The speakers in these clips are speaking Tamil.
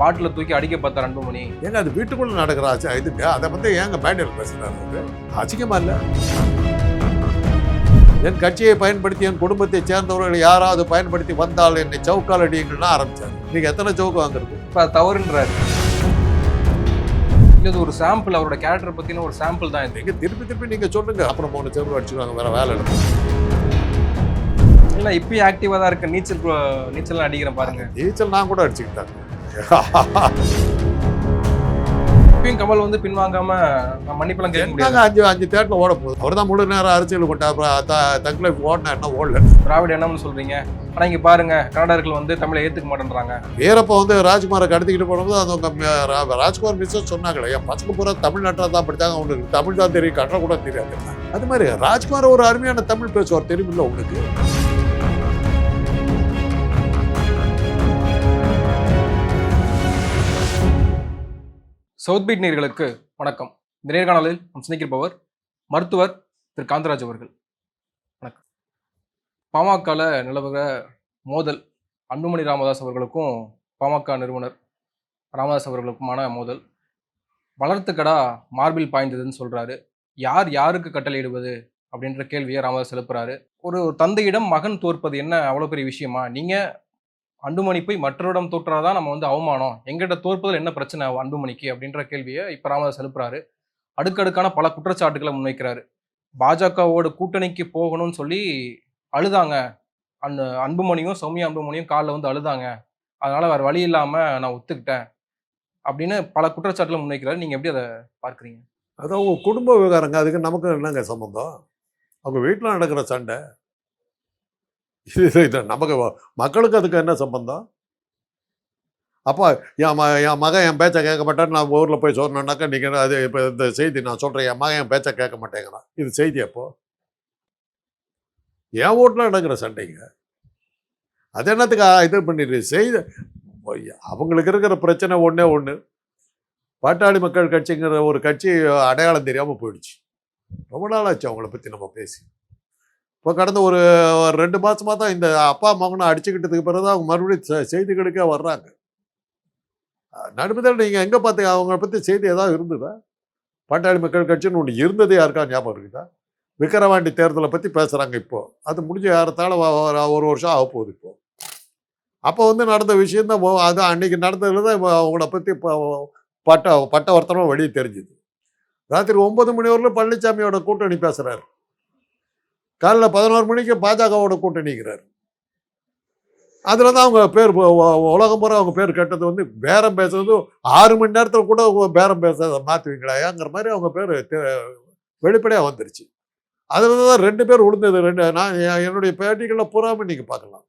பாட்டில தூக்கி அடிக்க பார்த்தார் அன்புமணி. ஏங்க அது வீட்டுக்குள்ள நடக்கிற ஆச்சு இதுங்க அதை வந்து ஏங்க மேடையில் பேசுறாரு அவரு? அசிங்கமா இல்ல? என் கட்சியை பயன்படுத்தி என் குடும்பத்தை சேர்ந்தவர்கள் யாராவது பயன்படுத்தி வந்தால் என்னை சவுக்கால் அடியுங்கள்னா ஆரம்பிச்சாரு. நீங்க எத்தனை சவுக்கு வாங்குறது? இப்ப தவறுன்றாரு. இது ஒரு சாம்பிள் அவரோட கேரக்டர் பத்தின ஒரு சாம்பிள் தான் இது. திருப்பி திருப்பி நீங்க சொல்லுங்க. அப்புறம் மூணு செவரு அடிச்சுருவாங்க வேற வேலை இல்லை. இல்ல இப்பயும் ஆக்டிவா தான் இருக்கு. நீச்சல் நீச்சல் அடிக்கிறேன் பாருங்க. நீச்சல் நான் கூட அடிச்சுக்கிட்டாங்க இப்பயும் கமல் வந்து பின்வாங்காம மன்னிப்பெல்லாம் கேட்க முடியாது. அஞ்சு அஞ்சு தேட்டர் ஓட போகுது? அவர் தான் முழு நேரம் அரசியல் கொண்டா அப்புறம் தங்களை ஓடினா என்ன ஓடல? திராவிட என்னம்னு சொல்றீங்க. ஆனா இங்க பாருங்க கன்னடர்கள் வந்து தமிழை ஏத்துக்க மாட்டேன்றாங்க. வீரப்ப வந்து ராஜ்குமாரை கடத்திக்கிட்டு போனபோது அது அவங்க ராஜ்குமார் மிஸ்ஸஸ் சொன்னாங்களே. என் பசங்க பூரா தமிழ்நாட்டில் தான் படித்தாங்க அவனுக்கு தமிழ் தான் தெரியும் கன்னட கூட தெரியாது. அது மாதிரி ராஜ்குமார் ஒரு அருமையான தமிழ் பேசுவார் தெரியுமில்ல உங்களுக்கு? சவுத் பீட் நேர்களுக்கு வணக்கம். இந்த நேர்காணலில் நாம் சந்திக்கிருப்பவர் மருத்துவர் திரு. காந்தராஜ் அவர்கள். வணக்கம். பாமகவில் நிலவுகிற மோதல் அன்புமணி ராமதாஸ் அவர்களுக்கும் பாமக நிறுவனர் ராமதாஸ் அவர்களுக்குமான மோதல் வளர்த்துக்கடா மார்பில் பாய்ந்ததுன்னு சொல்கிறாரு யார் யாருக்கு கட்டளையிடுவது அப்படின்ற கேள்வியை ராமதாஸ் எழுப்புறாரு. ஒரு தந்தையிடம் மகன் தோற்பது என்ன அவ்வளோ பெரிய விஷயமா? நீங்கள் அன்புமணி போய் மற்றவரிடம் தோற்றாதான் நம்ம வந்து அவமானம். எங்கிட்ட தோற்பதில் என்ன பிரச்சனை அன்புமணிக்கு? அப்படின்ற கேள்வியை இப்போ ராமதாஸ் எழுப்புறாரு. அடுக்கடுக்கான பல குற்றச்சாட்டுகளை முன்வைக்கிறாரு. பாஜகவோட கூட்டணிக்கு போகணும்னு சொல்லி அழுதாங்க. அன் அன்புமணியும் சௌமியா அன்புமணியும் காலில் வந்து அழுதாங்க. அதனால வேறு வழி இல்லாமல் நான் ஒத்துக்கிட்டேன். அப்படின்னு பல குற்றச்சாட்டுகளை முன்வைக்கிறாரு. நீங்கள் எப்படி அதை பார்க்குறீங்க? அதான் உங்கள் குடும்ப விவகாரங்க அதுக்கு நமக்கு என்னங்க சம்மந்தம் அவங்க வீட்டில் நடக்கிற சண்டை. இது இது நமக்கு மக்களுக்கு அதுக்கு என்ன சம்பந்தம்? அப்போ என் ம என் மகன் என் பேச்சை கேட்க மாட்டேன்னு நான் ஊரில் போய் சொன்னேன்னாக்கா நீங்கள் அது இப்போ இந்த செய்தி நான் சொல்கிறேன் என் மகன் என் பேச்சை கேட்க மாட்டேங்கிறான். இது செய்தி அப்போ? என் ஓட்டில் நடக்கிற சண்டைங்க. அது என்னத்துக்கு இது பண்ணிடு செய்தி அவங்களுக்கு இருக்கிற பிரச்சனை ஒன்றே ஒன்று பாட்டாளி மக்கள் கட்சிங்கிற ஒரு கட்சி அடையாளம் தெரியாமல் போயிடுச்சு. ரொம்ப நாளாச்சு அவங்கள பற்றி நம்ம பேசி. இப்போ கடந்த ஒரு ரெண்டு மாதமாக தான் இந்த அப்பா மகனை அடிச்சுக்கிட்டதுக்கு பிறகு அவங்க மறுபடியும் செய்திகளுக்கே வர்றாங்க. நடுமதில் நீங்கள் எங்கே பார்த்து அவங்கள பற்றி செய்தி ஏதாவது இருந்ததா? பாட்டாளி மக்கள் கட்சின்னு ஒன்று இருந்ததே யாருக்கா ஞாபகம் இருக்குதா? விக்கிரவாண்டி தேர்தலை பற்றி பேசுகிறாங்க இப்போது அது முடிஞ்ச யாரத்தால ஒரு வருஷம் ஆக போகுது இப்போ. அப்போ வந்து நடந்த விஷயந்தான் அது அன்னைக்கு நடந்ததில் தான் அவங்கள பற்றி இப்போ பட்ட பட்டவர்த்தனம் வெளியே தெரிஞ்சுது. ராத்திரி ஒன்பது மணி வரலும் பழனிசாமியோட கூட்டணி பேசுகிறாரு காலைல பதினோரு மணிக்கு பாஜகவோட கூட்டணிக்கிறார் அதில் தான் அவங்க பேர் உலகம் பூரா அவங்க பேர் கேட்டது வந்து பேரம் பேசுறது ஆறு மணி நேரத்தில் கூட அவங்க பேரம் பேச மாற்றுவீங்களாங்கிற மாதிரி அவங்க பேர் வெளிப்படையாக வந்துருச்சு. அதில் தான் ரெண்டு பேர் விழுந்தது ரெண்டு நான் என்னுடைய பேட்டிகளில் பூராமல் நீங்கள் பார்க்கலாம்.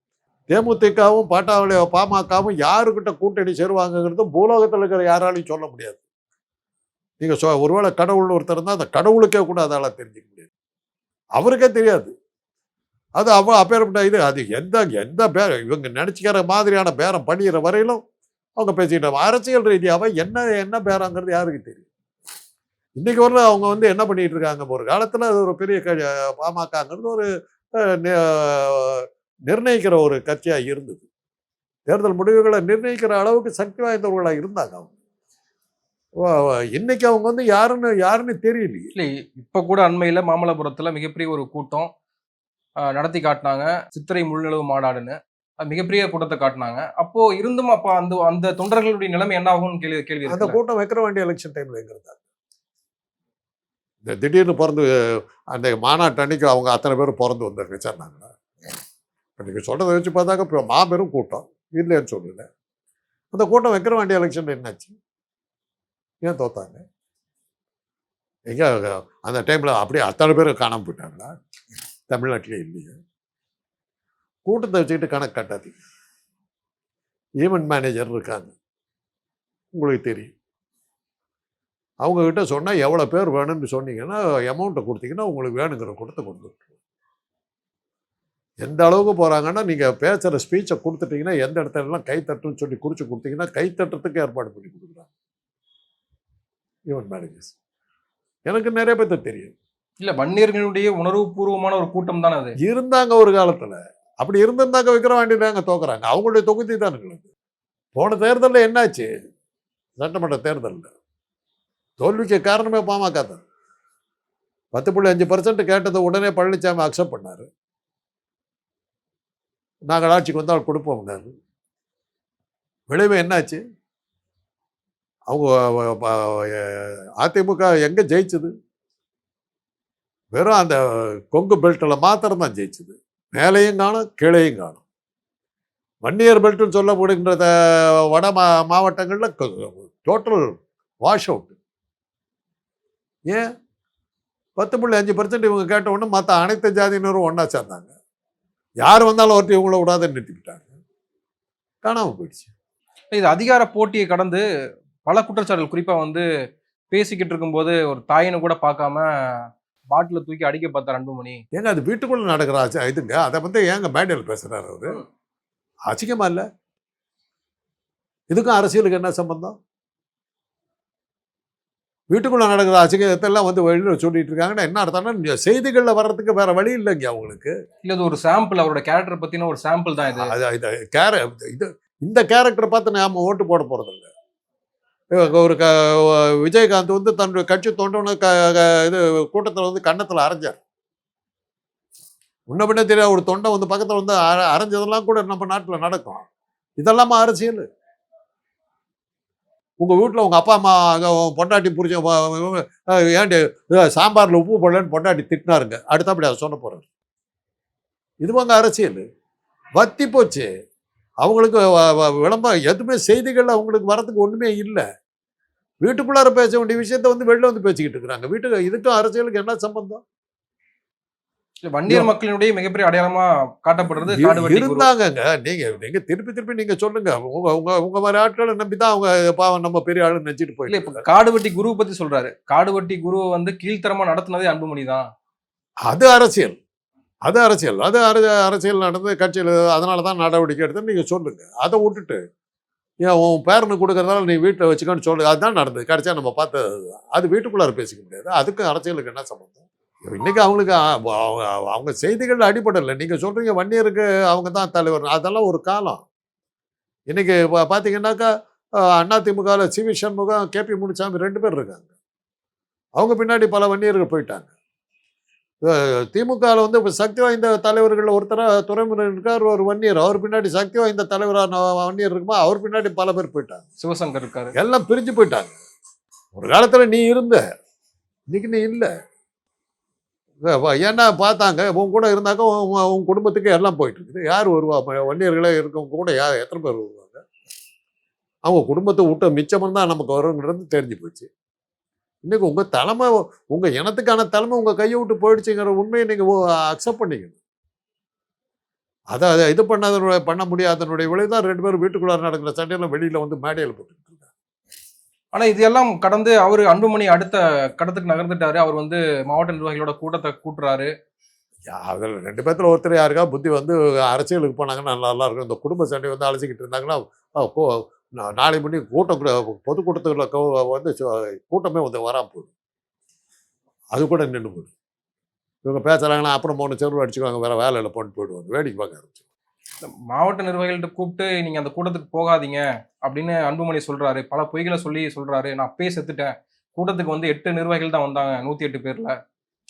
தேமுதிகவும் பாட்டாவளி பாமகவும் யாருக்கிட்ட கூட்டணி சேருவாங்கங்கிறது பூலோகத்தில் இருக்கிற யாராலையும் சொல்ல முடியாது. நீங்கள் சொ ஒருவேளை கடவுள் ஒருத்தர் இருந்தால் அந்த கடவுளுக்கே கூட அதால் தெரிஞ்சுக்க முடியாது. அவருக்கே தெரியாது. அது அவ அப்பேற்பட்ட இது அது எந்த எந்த பேரம் இவங்க நினச்சிக்கிற மாதிரியான பேரம் பண்ணிக்கிற வரையிலும் அவங்க பேசிக்கிட்டாங்க அரசியல் ரீதியாக என்ன என்ன பேரங்கிறது யாருக்கு தெரியும்? இன்னைக்கு வரல அவங்க வந்து என்ன பண்ணிட்டு இருக்காங்க? ஒரு காலத்தில் அது ஒரு பெரிய க பாமகங்கிறது ஒரு நிர்ணயிக்கிற ஒரு கட்சியாக இருந்தது. தேர்தல் முடிவுகளை நிர்ணயிக்கிற அளவுக்கு சக்தி வாய்ந்தவர்களாக இருந்தாங்க அவங்க. இன்னைக்கு அவங்க வந்து யாருன்னு யாருன்னு தெரியலையே. இல்லை இப்ப கூட அண்மையில மாமல்லபுரத்துல மிகப்பெரிய ஒரு கூட்டம் நடத்தி காட்டினாங்க. சித்திரை முழுநிலவு மாநாடுன்னு. மிகப்பெரிய கூட்டத்தை காட்டினாங்க. அப்போ இருந்தும் அப்ப அந்த அந்த தொண்டர்களுடைய நிலைமை என்ன ஆகும்னு கேள்வி கேள்வி அந்த? கூட்டம் வைக்கிற வேண்டிய எலெக்ஷன் டைம்ல எங்க இருந்தாங்க இந்த திடீர்னு பிறந்து அந்த மாநாட்டு அன்னைக்கு அவங்க அத்தனை பேரும் பிறந்து வந்தாங்க சொன்னாங்களா இப்போ நீங்கள் சொல்றதை வச்சு பார்த்தாக்க இப்போ மாபெரும் கூட்டம். இல்லைன்னு சொல்லல. அந்த கூட்டம் வைக்கிற வேண்டிய எலெக்ஷன் என்னாச்சு? ஏன் தோத்தாங்க? எங்கே அந்த டைமில் அப்படியே அத்தனை பேர் காணாமல் போயிட்டாங்களா? தமிழ்நாட்டிலே இல்லையே. கூட்டத்தை வச்சுக்கிட்டு கணக்கு காட்டாதீங்க. ஈவெண்ட் மேனேஜர் இருக்காங்க. உங்களுக்கு தெரியும். அவங்கக்கிட்ட சொன்னால் எவ்வளோ பேர் வேணும்னு சொன்னீங்கன்னா அமௌண்ட்டை கொடுத்தீங்கன்னா உங்களுக்கு வேணுங்கிற கூட்டத்தை கொண்டு விட்டுருவோம் எந்த அளவுக்கு போகிறாங்கன்னா நீங்கள் பேசுகிற ஸ்பீச்சை கொடுத்துட்டீங்கன்னா எந்த இடத்துலலாம் கைத்தட்டுன்னு சொல்லி குறித்து கொடுத்தீங்கன்னா கைத்தட்டுறதுக்கு ஏற்பாடு பண்ணி கொடுக்குறாங்க. ஈவெண்ட் மேனேஜர்ஸ் எனக்கு நிறைய பேர்த்த தெரியும். இல்ல வன்னியர்களுடைய உணர்வுபூர்வமான ஒரு கூட்டம் தானே அது? இருந்தாங்க ஒரு காலத்தில். அப்படி இருந்திருந்தாங்க விக்கிற வேண்டியதாங்க தோக்குறாங்க. அவங்களுடைய தொகுதி தான் இருக்கிறது போன தேர்தலில் என்னாச்சு? சட்டமன்ற தேர்தலில். தோல்விக்கு காரணமே பாமக தான். பத்து புள்ளி அஞ்சு பர்சன்ட் கேட்டதை உடனே பழனிசாமி அக்செப்ட் பண்ணார். நாங்கள் ஆட்சிக்கு வந்தால் கொடுப்போம்னாரு விளைவு என்னாச்சு? அவங்க அதிமுக எங்கே ஜெயிச்சது? வெறும் அந்த கொங்கு பெல்ட்டில் மாத்திரம் தான் ஜெயிச்சது. மேலையும் காணும் கீழையும் காணும். வன்னியர் பெல்ட்னு சொல்லப்படுகின்ற வட மா மாவட்டங்களில் டோட்டல் வாஷ் அவுட் ஏன்? பத்து புள்ளி அஞ்சு பர்சன்ட் இவங்க கேட்ட உடனே மற்ற அனைத்து ஜாதியினரும் ஒன்றா சேர்ந்தாங்க. யார் வந்தாலும் ஒருத்தர் இவங்கள விடாத நிறுத்திக்கிட்டாங்க. காணாமல் போயிடுச்சு. இது அதிகார போட்டியை கடந்து பல குற்றச்சாட்டுகள். குறிப்பா வந்து பேசிக்கிட்டு இருக்கும்போது ஒரு தாயினை கூட பார்க்காம பாட்டில தூக்கி அடிக்க பார்த்தார் அன்புமணி. ஏங்க அது வீட்டுக்குள்ள நடக்கிற ஆச்சு இதுங்க அதை வந்து ஏங்க மேடையில் பேசுறாரு அவரு? அசிங்கமா இல்ல? இதுக்கும் அரசியலுக்கு என்ன சம்பந்தம்? வீட்டுக்குள்ள நடக்கிற அசிங்கத்தை எல்லாம் வந்து வெளியில சொல்லிட்டு இருக்காங்கன்னா என்ன அர்த்தம்னா செய்திகள்ல வர்றதுக்கு வேற வழி இல்லைங்க அவங்களுக்கு. இல்ல இது ஒரு சாம்பிள் அவரோட கேரக்டர் பத்தின ஒரு சாம்பிள் தான் இது. கேர இது இந்த கேரக்டரை பார்த்து நாம ஓட்டு போட இவங்க ஒரு க விஜயகாந்த் வந்து தன்னுடைய கட்சி தோன்றவன க க- இது கூட்டத்தில் வந்து கன்னத்தில் அரைஞ்சார். முன்ன பின்ன தெரியாது ஒரு தொண்டை வந்து பக்கத்தில் வந்து அர- அரைஞ்சதெல்லாம் கூட நம்ம நாட்டில் நடக்கும். இதெல்லாமா அரசியல். உங்கள் வீட்டில் உங்கள் அப்பா அம்மா பொண்டாட்டி புரிஞ்ச ஏன்டி சாம்பாரில் உப்பு போடலன்னு பொண்டாட்டி திட்டினாருங்க. அடுத்தபடி அதை சொல்ல போகிறார் இது உங்க அரசியல். வத்தி போச்சு. அவங்களுக்கு விளம்பரம் எதுவுமே செய்திகள் அவங்களுக்கு வரதுக்கு ஒண்ணுமே இல்லை. வீட்டுக்குள்ளார பேச வேண்டிய விஷயத்த வந்து வெளில வந்து பேசிக்கிட்டு இருக்கிறாங்க. வீட்டுக்கு இதுக்கும் அரசியலுக்கு என்ன சம்பந்தம்? வன்னியர் மக்களினுடைய மிகப்பெரிய அடையாளமா காட்டப்படுறது. இருந்தாங்கங்க. நீங்க நீங்க திருப்பி திருப்பி நீங்க சொல்லுங்க. உங்க உங்க உங்க மாதிரி ஆட்களை நம்பி தான் அவங்க பாவம் நம்ம பெரிய ஆளு நினைச்சிட்டு போயிட்டு இப்ப இருக்காங்க. காடு வெட்டி குருவை பத்தி சொல்றாரு. காடு வெட்டி குருவை வந்து கீழ்த்தரமா நடத்துனதே அன்புமணி தான். அது அரசியல். அது அரசியல் அது அரசியல் நடந்து கட்சியில் அதனால தான் நடவடிக்கை எடுத்து நீங்கள் சொல்லுங்கள் அதை விட்டுட்டு ஏன் உன் பேரனுக்கு கொடுக்குறதால நீ வீட்டில் வச்சுக்கோன்னு சொல்லு அதுதான் நடந்தது. கடைசியாக நம்ம பார்த்தது அதுதான். அது வீட்டுக்குள்ளார பேசிக்க முடியாது. அதுக்கும் அரசியலுக்கு என்ன சம்மந்தம் இன்னைக்கு அவங்களுக்கு அவங்க அவங்க செய்திகள் அடிப்படையில் நீங்கள் சொல்கிறீங்க வன்னியருக்கு அவங்க தான் தலைவர் அதெல்லாம் ஒரு காலம். இன்றைக்கி பா- பார்த்தீங்கன்னாக்கா அதிமுகவில் C V Shanmugam K P Munusamy ரெண்டு பேர் இருக்காங்க. அவங்க பின்னாடி பல வன்னியர்கள் போயிட்டாங்க. திமுகவில் வந்து இப்ப சக்தி வாய்ந்த தலைவர்கள் ஒருத்தராக துறைமுறை இருக்கார் ஒரு வன்னியர். அவர் பின்னாடி சக்தி வாய்ந்த தலைவரான வன்னியர் இருக்குமா? அவர் பின்னாடி பல பேர் போயிட்டாங்க. சிவசங்கர் இருக்காரு. எல்லாம் பிரிஞ்சு போயிட்டாங்க. ஒரு காலத்தில் நீ இருந்த இன்னைக்கு நீ இல்லை. ஏன்னா பார்த்தாங்க உன் கூட இருந்தாக்க உன் குடும்பத்துக்கு எல்லாம் போயிட்டு இருக்குது யார் வருவா? வன்னியர்களே இருக்கவங்க கூட யார் எத்தனை பேர் வருவாங்க? அவங்க குடும்பத்தை விட்ட மிச்சம் தான் நமக்கு வருங்கிறது தெரிஞ்சு போச்சு. இன்னைக்கு உங்க தலைமை உங்க இனத்துக்கான தலைமை உங்க கையை விட்டு போயிடுச்சுங்கிற உண்மையை நீங்க அக்செப்ட் பண்ணிக்கணும். அதை அதை இது பண்ணாதனுடைய பண்ண முடியாதனுடைய விளைவு தான் ரெண்டு பேரும் வீட்டுக்குள்ளார நடக்கிற சண்டையில வெளியில வந்து மேடையில் போட்டுக்கிட்டு இருக்காங்க. ஆனா இது எல்லாம் கடந்து அவரு அன்புமணி அடுத்த கடத்துக்கு நகர்ந்துட்டாரு. அவர் வந்து மாவட்ட நிர்வாகிகளோட கூட்டத்தை கூட்டுறாரு. அதில் ரெண்டு பேர்த்துல ஒருத்தர் யாருக்கா புத்தி வந்து அரசியலுக்கு போனாங்கன்னா நல்லா இருக்கும். இந்த குடும்ப சண்டை வந்து அழைச்சிக்கிட்டு இருந்தாங்கன்னா நாளை மணி கூட்டம் கூட பொதுக்கூட்டத்துக்குள்ள வந்து கூட்டமே வந்து வராம போகுது அது கூட நின்று போகுது இவங்க பேசுறாங்கன்னா அப்புறம் மூணு செருவு அடிச்சுக்குவாங்க வேற வேலையில் போட்டு போயிடுவாங்க வேடிக்கை பார்க்க ஆரம்பிச்சு மாவட்ட நிர்வாகிகள்ட்ட கூப்பிட்டு நீங்க அந்த கூட்டத்துக்கு போகாதீங்க அப்படின்னு அன்புமணி சொல்றாரு. பல பொய்களை சொல்லி சொல்றாரு. நான் அப்பயே செத்துட்டேன். கூட்டத்துக்கு வந்து எட்டு நிர்வாகிகள் தான் வந்தாங்க நூத்தி எட்டு பேர்ல.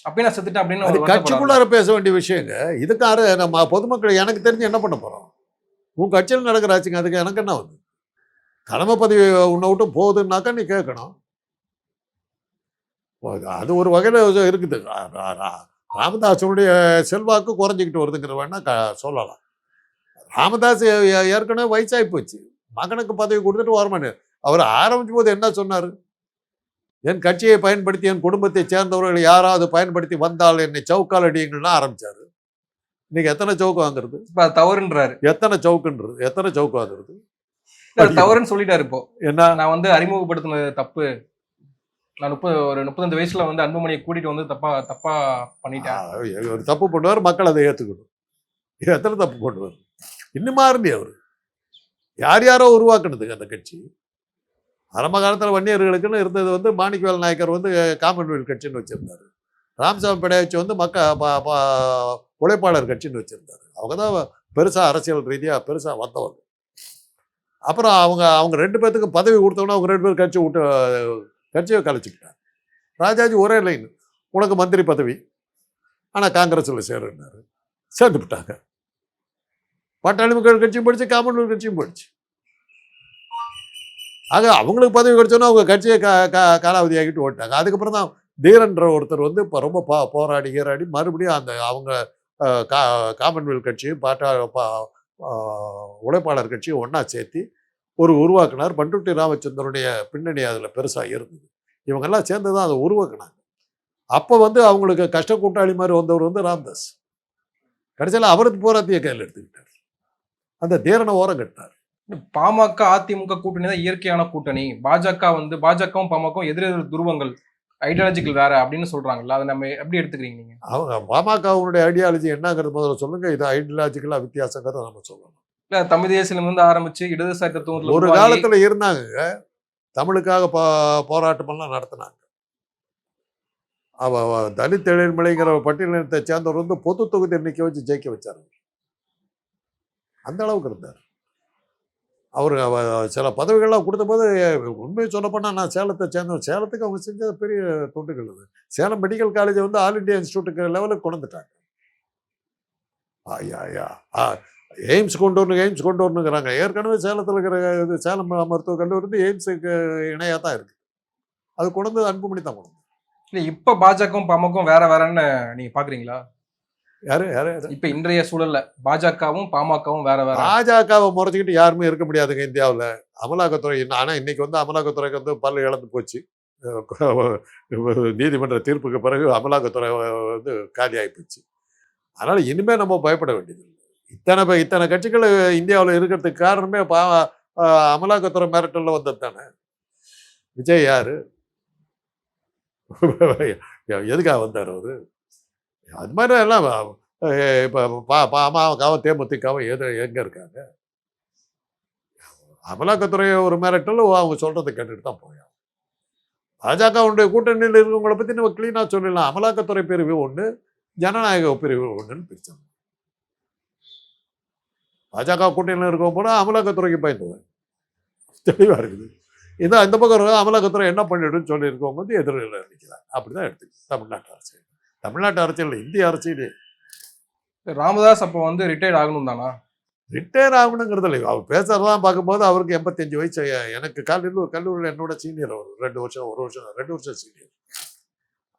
அப்பயே நான் செத்துட்டேன் அப்படின்னு. கட்சிக்குள்ளார பேச வேண்டிய விஷயங்க. இதுக்காரு நம்ம பொதுமக்கள் எனக்கு தெரிஞ்சு என்ன பண்ண போறோம்? உன் கட்சியில் நடக்கிற ஆச்சுங்க அதுக்கு எனக்கு என்ன வந்து? தலைமை பதவி உன்னை விட்டு போகுதுன்னாக்கா நீ கேட்கணும். அது- ஒரு வகையில் இருக்குது. ராமதாசனுடைய செல்வாக்கு குறைஞ்சிக்கிட்டு வருதுங்கிற வேணா க சொல்லலாம். ராமதாஸ் ஏற்கனவே வயசாகி போச்சு. மகனுக்கு பதவி கொடுத்துட்டு வரமாட்டேன். அவர் ஆரம்பிக்கும் போது என்ன சொன்னார்? என் கட்சியை பயன்படுத்தி என் குடும்பத்தை சேர்ந்தவர்கள் யாராவது பயன்படுத்தி வந்தால் என்னை சவுக்கால் அடியுங்கள்னு ஆரம்பிச்சாரு. இன்னைக்கு எத்தனை சவுக்கு வாங்குறது? தவறுன்றாரு. எத்தனை சவுக்குன்றது? எத்தனை சவுக்கு வாங்குறது? தவறுன்னு சொல்லிட்டாரு இப்போ. என்ன? நான் வந்து அறிமுகப்படுத்தினது தப்பு. நான் முப்பது ஒரு முப்பத்தஞ்சு வயசுல வந்து அன்புமணியை கூட்டிட்டு வந்து தப்பா தப்பா பண்ணிட்டேன். ஒரு தப்பு பண்ணுவார் மக்கள் அதை ஏற்றுக்கணும் எத்தனை தப்பு பண்ணுவார்? இன்னும் மாறலையே அவர். யார் யாரோ உருவாக்குனதுங்க அந்த கட்சி. ஆரம்ப காலத்தில் வன்னியர்களுக்குன்னு இருந்தது வந்து மாணிக்கவேல் நாயக்கர் வந்து காமன்வெல்த் கட்சின்னு வச்சிருந்தாரு. ராமசாமி படையாச்சி வந்து மக்க உழைப்பாளர் கட்சின்னு வச்சிருந்தாரு. அவங்க தான் பெருசாக அரசியல் ரீதியாக பெருசாக வந்தவங்க. அப்புறம் அவங்க அவங்க ரெண்டு பேர்த்துக்கு பதவி கொடுத்தோன்னா அவங்க ரெண்டு பேரும் கட்சி விட்டு கட்சியை கலைச்சிக்கிட்டாங்க. ராஜாஜி ஒரே லைன் உனக்கு மந்திரி பதவி. ஆனால் காங்கிரஸில் சேருன்னாரு. சேர்ந்து விட்டாங்க. பாட்டாளி மக்கள் கட்சியும் போயிடுச்சு காமன்வெல்த் கட்சியும் போயிடுச்சு. ஆக அவங்களுக்கு பதவி கிடைச்சோன்னா அவங்க கட்சியை கா கா காலாவதியாகிட்டு ஓட்டாங்க. அதுக்கப்புறம் தான் தீரன்ற ஒருத்தர் வந்து இப்போ ரொம்ப பா போராடி கீராடி மறுபடியும் அந்த அவங்க கா காமன்வெல்த் கட்சியும் பாட்டா பா உழைப்பாளர் கட்சியும் ஒன்றா சேர்த்து ஒரு உருவாக்குனார் பண்டுட்டி ராமச்சந்திரனுடைய பின்னணி அதில் பெருசாக இருந்தது. இவங்கெல்லாம் சேர்ந்து தான் அதை உருவாக்குனாங்க. அப்போ வந்து அவங்களுக்கு கஷ்ட கூட்டாளி மாதிரி வந்தவர் வந்து ராம்தாஸ். கடைசியில் அவருக்கு போராத்திய கையில் எடுத்துக்கிட்டார். அந்த தீரனை ஓரம் கட்டினார். பாமக அதிமுக கூட்டணி தான் இயற்கையான கூட்டணி. பாஜக வந்து பாஜகவும் பாமகவும் எதிர் எதிர் துருவங்கள் ஐடியாலஜிக்கல் வேற அப்படின்னு சொல்றாங்கல்ல அதை நம்ம எப்படி எடுத்துக்கிறீங்க அவங்க பாமகவுடைய ஐடியாலஜி என்னங்கிறது முதல்ல சொல்லுங்க. இது ஐடியாலஜிக்கலாக வித்தியாசங்கிறத நம்ம சொல்லணும். இல்ல தமிழ் தேசியம் இருந்து ஆரம்பிச்சு இடதுசாரி தத்துவத்துல ஒரு காலத்துல இருந்தாங்க. தமிழுக்காக போ போராட்டமெல்லாம் நடத்தினாங்க. அவ தலித் எழில்மலைங்கிற பட்டியலினத்தை சேர்ந்தவர் வந்து பொது தொகுதியில் நிற்க வச்சு ஜெயிக்க வச்சார். அந்த அளவுக்கு இருந்தார். அவர் அவ சில பதவிகள்லாம் கொடுத்த போது உண்மையை சொல்ல நான் சேலத்தை சேர்ந்தவன். சேலத்துக்கு அவங்க செஞ்ச பெரிய தொண்டுகள் அது. சேலம் மெடிக்கல் காலேஜை வந்து ஆல் இண்டியா இன்ஸ்டியூட்டுக்கு லெவலுக்கு கொண்டு வந்துட்டாங்க. ஐயா ஐயா ஆ எய்ம்ஸ் கொண்டு வரணும் எய்ம்ஸ் கொண்டு வரணுங்கிறாங்க. ஏற்கனவே சேலத்தில் இருக்கிற சேலம் மருத்துவக் கல்லூரி வந்து எய்ம்ஸுக்கு இணையாக தான் இருக்குது அது கொண்டு வந்து அன்புமணி தான் கொண்டு. இல்ல இப்ப பாஜகவும் பாமகவும் வேற வேறன்னு நீங்க பாக்குறீங்களா? யாரு யாரு? இப்ப இன்றைய சூழல்ல பாஜகவும் பாமகவும் வேற வேற. பாஜகவை முறைச்சிக்கிட்டு யாருமே இருக்க முடியாதுங்க இந்தியாவில். அமலாக்கத்துறை ஆனால் இன்னைக்கு வந்து அமலாக்கத்துறைக்கு வந்து பல்லு இழந்து போச்சு. நீதிமன்ற தீர்ப்புக்கு பிறகு அமலாக்கத்துறை வந்து காலியாகி போச்சு. அதனால் இனிமேல் நம்ம பயப்பட வேண்டியது இல்லை. இத்தனை இத்தனை கட்சிகள் இந்தியாவில் இருக்கிறதுக்கு காரணமே பா அமலாக்கத்துறை மிரட்டலில் வந்தது தானே விஜய் யாரு? எதுக்காக வந்தார் அவரு? அது மாதிரி எல்லாம் இப்போ பா பாமகவும் தேமுதிகவும் எது எங்கே இருக்காங்க? அமலாக்கத்துறை ஒரு மிரட்டல் அவங்க சொல்கிறத கேட்டுட்டு தான் போயாங்க பாஜகவுடைய கூட்டணியில் இருக்கவங்களை பற்றி நம்ம க்ளீனாக சொல்லிடலாம். அமலாக்கத்துறை பிரிவு ஒன்று ஜனநாயக பிரிவு ஒன்றுன்னு பிரிச்சாங்க. பாஜக கூட்டணியில் இருக்கவங்க போனால் அமலாக்கத்துறைக்கு பயந்துவேன். தெளிவாக இருக்குது. இதான் இந்த பக்கம் இருக்க அமலாக்கத்துறை என்ன பண்ணிடுன்னு சொல்லியிருக்கவங்க வந்து எதிரில் நிற்கிறாங்க அப்படி தான் எடுத்துக்கணும் தமிழ்நாட்டு அரசியல். தமிழ்நாட்டு அரசியல் இந்திய அரசியலே. ராமதாஸ் அப்ப வந்து ரிட்டையர்ட் ஆகணும் தானா? ரிட்டையர் ஆகணுங்கிறது இல்லை. அவர் பேசுறதெல்லாம் பார்க்கும்போது அவருக்கு எண்பத்தஞ்சு வயசு. எனக்கு கல்லூரி கல்லூரியில் என்னோட சீனியர் அவர். ரெண்டு வருஷம் ஒரு வருஷம் ரெண்டு வருஷம் சீனியர்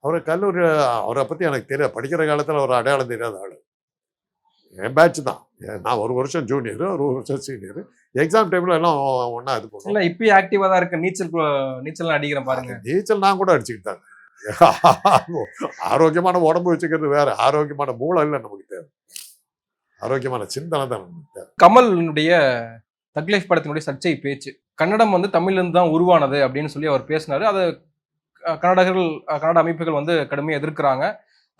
அவர் கல்லூரி அவரை பற்றி எனக்கு தெரியாது. படிக்கிற காலத்தில் அவர் அடையாளம் தெரியாத ஆள். என் பேட்ச் தான். நான் ஒரு வருஷம் ஜூனியர் ஒரு வருஷம் சீனியர் எக்ஸாம் டைமில் எல்லாம் ஒன்றா இது பண்ணுவோம். இல்ல இப்பயும் ஆக்டிவா தான் இருக்கு. நீச்சல் நீச்சல் அடிக்கிறேன் பாருங்க. நீச்சல் நான் கூட அடிச்சுக்கிட்டாங்க. ஆரோக்கியமான உடம்பு வச்சுக்கிறது வேற. ஆரோக்கியமான மூளை இல்லை நமக்கு தேவை. ஆரோக்கியமான சிந்தனை தான் நமக்கு தேவை. கமலினுடைய தக்லைஃப் படத்தினுடைய சர்ச்சை பேச்சு. கன்னடம் வந்து தமிழ்ல இருந்து தான் உருவானது அப்படின்னு சொல்லி அவர் பேசினாரு. அதை கன்னடர்கள் கன்னட அமைப்புகள் வந்து கடுமையாக எதிர்க்கிறாங்க.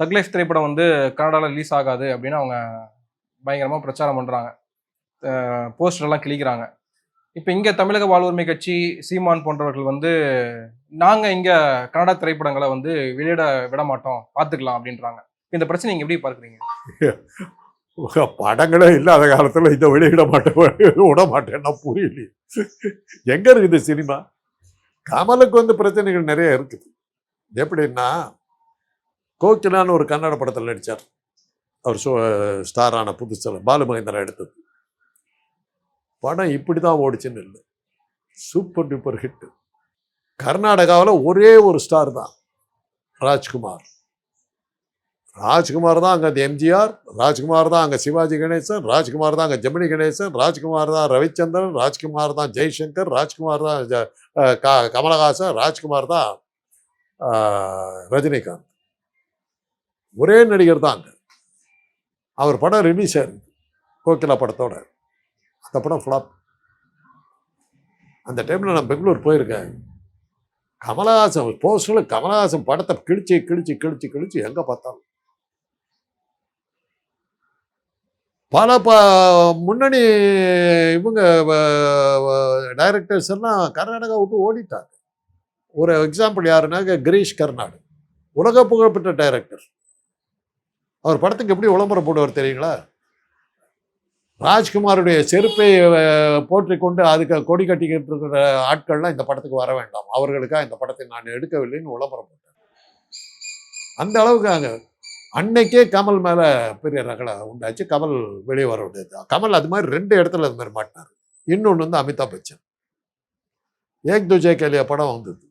தக்லைஃப் திரைப்படம் வந்து கன்னடாவில் ரிலீஸ் ஆகாது அப்படின்னு அவங்க பயங்கரமாக பிரச்சாரம் பண்ணுறாங்க போஸ்டர்லாம் கிழிக்கிறாங்க. இப்போ இங்கே தமிழக வாழ்வுரிமை கட்சி சீமான் போன்றவர்கள் வந்து நாங்கள் இங்கே கன்னட திரைப்படங்களை வந்து வெளியிட விட மாட்டோம் பார்த்துக்கலாம் அப்படின்றாங்க. இந்த பிரச்சனை நீங்கள் எப்படி பார்க்குறீங்க? படங்களே இல்லாத காலத்தில் இதை வெளியிட மாட்டேன் விட மாட்டேன்னா புரியலையே எங்கே இருக்குது சினிமா? கமலுக்கு வந்து பிரச்சனைகள் நிறைய இருக்குது. எப்படின்னா கோக்கிலான்னு ஒரு கன்னட படத்தில் நடித்தார் அவர் ஷோ ஸ்டாரான புதுசில் பாலுமகேந்திரா எடுத்தது. படம் இப்படி தான் ஓடிச்சுன்னு இல்லை. சூப்பர் டூப்பர் ஹிட்டு கர்நாடகாவில் ஒரே ஒரு ஸ்டார் தான் ராஜ்குமார். ராஜ்குமார் தான் அங்கே எம்ஜிஆர் ராஜ்குமார் தான் அங்கே சிவாஜி கணேசன் ராஜ்குமார் தான் அங்கே ஜெமினி கணேசன் ராஜ்குமார் தான் ரவிச்சந்திரன் ராஜ்குமார் தான் ஜெய்சங்கர் ராஜ்குமார் தான் கமலஹாசன் ராஜ்குமார் தான் ரஜினிகாந்த். ஒரே நடிகர் தான் அங்கே. அவர் படம் ரிலீஸ் ஆயிருக்கு. கோகிலா படத்தோட. அந்த படம் ஃப்ளாப் அந்த டைமில் நான் பெங்களூர் போயிருக்கேன். கமலஹாசன் போஸ்டரில் கமலஹாசன் படத்தை கிழிச்சு கிழிச்சு கிழிச்சு கிழிச்சு எங்கே பார்த்தாலும். பல ப முன்னணி இவங்க டைரக்டர்ஸ் எல்லாம் கர்நாடகா விட்டு ஓடிட்டாங்க. ஒரு எக்ஸாம்பிள் யாருன்னாக்க கிரீஷ் கர்நாடு. உலக புகழ்பெற்ற டைரக்டர் அவர் படத்துக்கு எப்படி விளம்பரம் போடுவார் தெரியுங்களா? ராஜ்குமாருடைய செருப்பை போற்றிக்கொண்டு கொண்டு அதுக்கு கொடி கட்டிக்கிட்டு இருக்கிற ஆட்கள்லாம் இந்த படத்துக்கு வர வேண்டாம். அவர்களுக்காக இந்த படத்தை நான் எடுக்கவில்லைன்னு விளம்பரம் போட்டேன் அந்த அளவுக்கு அங்கே அன்னைக்கே கமல் மேலே பெரிய ரகலை உண்டாச்சு. கமல் வெளியே வர வேண்டியது கமல் அது மாதிரி ரெண்டு இடத்துல அது மாதிரி மாட்டினார். இன்னொன்று வந்து அமிதாப் பச்சன். ஏக் துஜே கேலியா படம் வந்தது.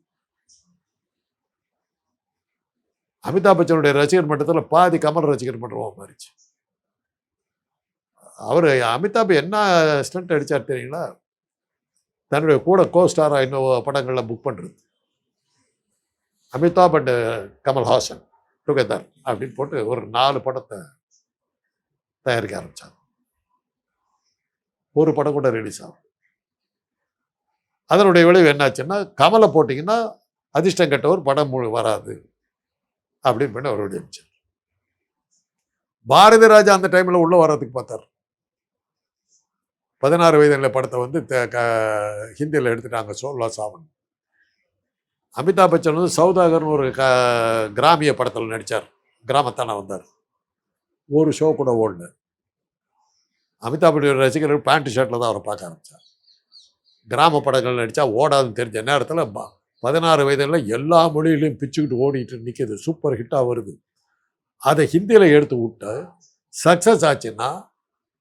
அமிதாப் பச்சனுடைய ரசிகர் மட்டத்தில் பாதி கமல் ரசிகர் மன்றமாக மாறிச்சு. அவர் அமிதாப் என்ன ஸ்டண்ட் அடித்தார் தெரியுங்களா? தன்னுடைய கூட கோ ஸ்டாராக இன்னும் படங்களில் புக் பண்ணுறது அமிதாப் அண்ட் கமல்ஹாசன் டுகெதர் அப்படின்னு போட்டு ஒரு நாலு படத்தை தயாரிக்க ஆரம்பித்தார் ஒரு படம் கூட ரிலீஸ் ஆகும் அதனுடைய விளைவு என்னாச்சுன்னா கமலை போட்டிங்கன்னா அதிர்ஷ்டம் கெட்டவர் படம் முழு வராது. அப்படின்னு பண்ணி அவர் வெளியே பாரதி ராஜா அந்த டைமில் உள்ள வர்றதுக்கு பார்த்தார். பதினாறு வயதில் படத்தை வந்து த- க- ஹிந்தியில் எடுத்துட்டாங்க சோல்லா சாவன். அமிதாப் பச்சன் வந்து சௌதாகர்னு ஒரு க கிராமிய படத்தில் நடித்தார் கிராமத்தான வந்தார். ஒரு ஷோ கூட ஓடல. அமிதாப் பச்சன் ரசிகர்கள் பேண்ட் ஷர்ட்டில் தான் அவரை பார்க்க ஆரம்பித்தார் கிராம படங்கள் நடித்தா ஓடாதுன்னு தெரிஞ்ச நேரத்தில் பதினாறு வயதில் எல்லா மொழியிலையும் பிச்சுக்கிட்டு ஓடிட்டு நிற்கிது சூப்பர் ஹிட்டாக வருது. அதை ஹிந்தியில் எடுத்து விட்டு சக்ஸஸ் ஆச்சுன்னா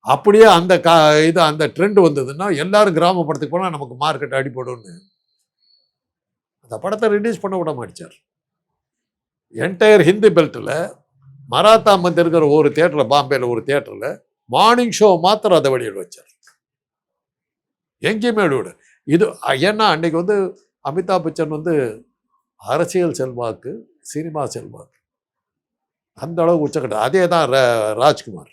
அப்படியே அந்த கா இது அந்த ட்ரெண்ட் வந்ததுன்னா எல்லாரும் கிராம படத்துக்கு போனால் நமக்கு மார்க்கெட் அடிபடும்னு. அந்த படத்தை ரிலீஸ் பண்ண விட மாட்டார் என்டையர் ஹிந்தி பெல்ட்டில் மராத்தா மந்த் இருக்கிற ஒரு தேட்டரில் பாம்பேயில் ஒரு தேட்டரில் மார்னிங் ஷோ மாத்திரம் அதை வெளியிட வச்சார். எங்கேயுமே விட. இது ஏன்னா அன்னைக்கு வந்து அமிதாப் பச்சன் வந்து அரசியல் செல்வாக்கு சினிமா செல்வாக்கு. அந்த அளவுக்கு உச்சக்கட்ட அதே தான் ரா- ராஜ்குமார்.